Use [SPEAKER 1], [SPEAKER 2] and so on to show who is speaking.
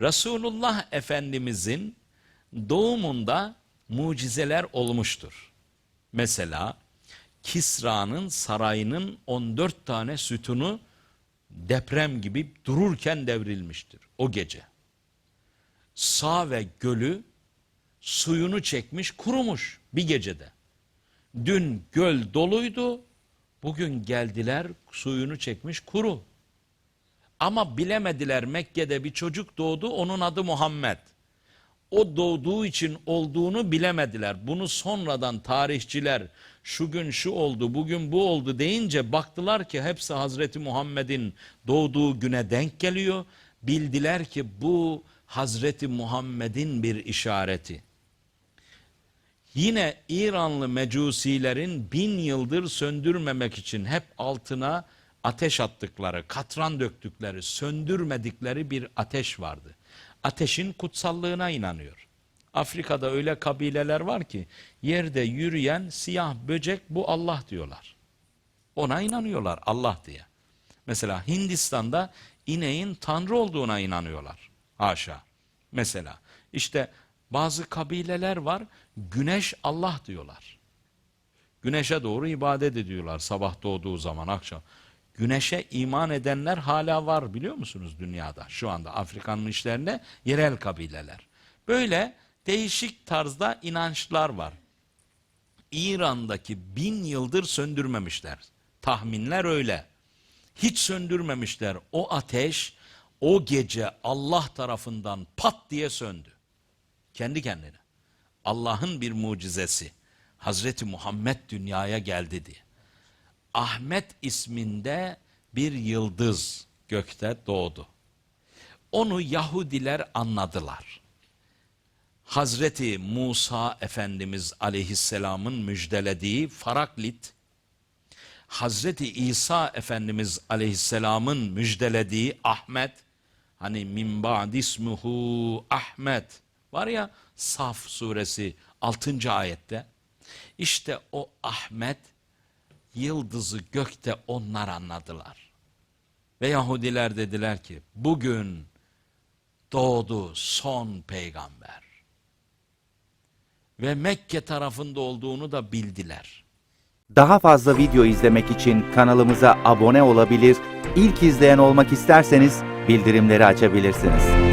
[SPEAKER 1] Resulullah Efendimizin doğumunda mucizeler olmuştur. Mesela Kisra'nın sarayının 14 tane sütunu deprem gibi dururken devrilmiştir o gece. Sağ ve gölü suyunu çekmiş kurumuş bir gecede. Dün göl doluydu, bugün geldiler suyunu çekmiş kuru. Ama bilemediler Mekke'de bir çocuk doğdu onun adı Muhammed. O doğduğu için olduğunu bilemediler. Bunu sonradan tarihçiler şu gün şu oldu bugün bu oldu deyince baktılar ki hepsi Hazreti Muhammed'in doğduğu güne denk geliyor. Bildiler ki bu Hazreti Muhammed'in bir işareti. Yine İranlı mecusilerin bin yıldır söndürmemek için hep altına ateş attıkları, katran döktükleri, söndürmedikleri bir ateş vardı. Ateşin kutsallığına inanıyor. Afrika'da öyle kabileler var ki yerde yürüyen siyah böcek bu Allah diyorlar. Ona inanıyorlar Allah diye. Mesela Hindistan'da ineğin tanrı olduğuna inanıyorlar. Haşa. Mesela işte bazı kabileler var güneş Allah diyorlar. Güneşe doğru ibadet ediyorlar sabah doğduğu zaman akşam. Güneşe iman edenler hala var biliyor musunuz dünyada şu anda Afrika'nın işlerinde yerel kabileler. Böyle değişik tarzda inançlar var. İran'daki bin yıldır söndürmemişler. Tahminler öyle. Hiç söndürmemişler. O ateş o gece Allah tarafından pat diye söndü. Kendi kendine. Allah'ın bir mucizesi. Hazreti Muhammed dünyaya geldi diye. Ahmet isminde bir yıldız gökte doğdu. Onu Yahudiler anladılar. Hazreti Musa Efendimiz aleyhisselamın müjdelediği Faraklit, Hazreti İsa Efendimiz aleyhisselamın müjdelediği Ahmet, hani min ba'dismuhu Ahmet var ya Saf suresi 6. ayette, işte o Ahmet yıldızı gökte onlar anladılar. Ve Yahudiler dediler ki bugün doğdu son peygamber. Ve Mekke tarafında olduğunu da bildiler.
[SPEAKER 2] Daha fazla video izlemek için kanalımıza abone olabilir, ilk izleyen olmak isterseniz bildirimleri açabilirsiniz.